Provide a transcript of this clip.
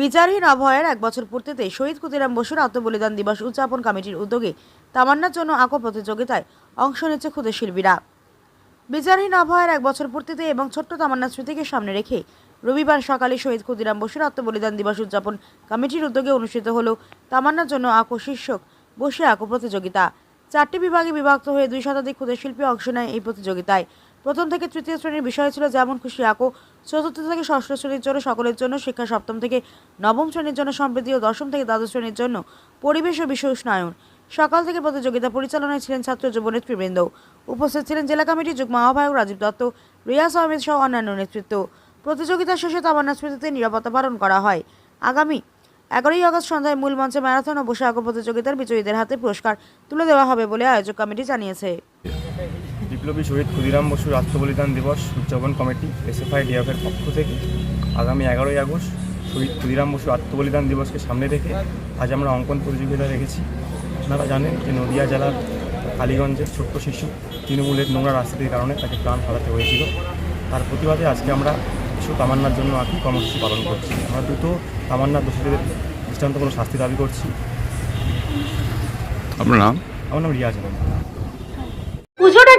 বিচারহীন আবহাওয়ার এক বছর পূর্তিতে শহীদ ক্ষুদিরাম বসুর আত্মবলিদান দিবস উদযাপন কমিটির উদ্যোগে তামান্নার জন্য আঁকো প্রতিযোগিতায় অংশ নিচ্ছে ক্ষুদে শিল্পীরা। বিচারহীন আবহাওয়ার এক বছর পূর্তিতে এবং ছোট্ট তামান্না স্মৃতিকে সামনে রেখে রবিবার সকালে শহীদ ক্ষুদিরাম বসুর আত্মবলিদান দিবস উদযাপন কমিটির উদ্যোগে অনুষ্ঠিত হল তামান্নার জন্য আঁকো শীর্ষক বসে আঁকো প্রতিযোগিতা। চারটি বিভাগে বিভক্ত হয়ে দুই শতাধিক ক্ষুদে শিল্পী অংশ নেয় এই প্রতিযোগিতায়। প্রথম থেকে তৃতীয় শ্রেণির বিষয় ছিল যেমন খুশি আঁকো, চতুর্থ থেকে ষষ্ঠ শ্রেণির জন্য সকলের জন্য শিক্ষা, সপ্তম থেকে নবম শ্রেণির জন্য সমৃদ্ধি ও দশম থেকে দ্বাদশ শ্রেণির জন্য পরিবেশ ও বিষয় উষ্ণায়ন। সকাল থেকে প্রতিযোগিতা পরিচালনায় ছিলেন ছাত্র যুব নেতৃবৃন্দ। উপস্থিত ছিলেন জেলা কমিটির যুগ্ম আহ্বায়ক রাজীব দত্ত রিয়াজ আহমেদ সহ অন্যান্য নেতৃত্ব। প্রতিযোগিতা শেষে তামান্না স্মৃতিতে নিরাপত্তা পালন করা হয়। আগামী এগারোই আগস্ট সন্ধ্যায় মূল মঞ্চে ম্যারাথন ও আঁকো প্রতিযোগিতার বিজয়ীদের হাতে পুরস্কার তুলে দেওয়া হবে বলে আয়োজক কমিটি জানিয়েছে। বিপ্লবী শহীদ ক্ষুদিরাম বসুর আত্মবলিদান দিবস উদযাপন কমিটি এসএফআই ডিএফের পক্ষ থেকে আগামী এগারোই আগস্ট শহীদ ক্ষুদিরাম বসুর আত্মবলিদান দিবসকে সামনে রেখে আজ আমরা অঙ্কন প্রতিযোগিতা রেখেছি আপনারা জানেন যে নদিয়া জেলার কালীগঞ্জের ছোট্ট শিশু তৃণমূলের নোংরা রাজনীতির কারণে তাকে প্রাণ হারাতে হয়েছিল। তার প্রতিবাদে আজকে আমরা কিছু তামান্নার জন্য আর কি কর্মসূচি পালন করছি। আমরা দ্রুত তামান্নার দোষীদের দৃষ্টান্ত কোনো শাস্তি দাবি করছি। আপনার নাম? আমার নাম রিয়াজ আলম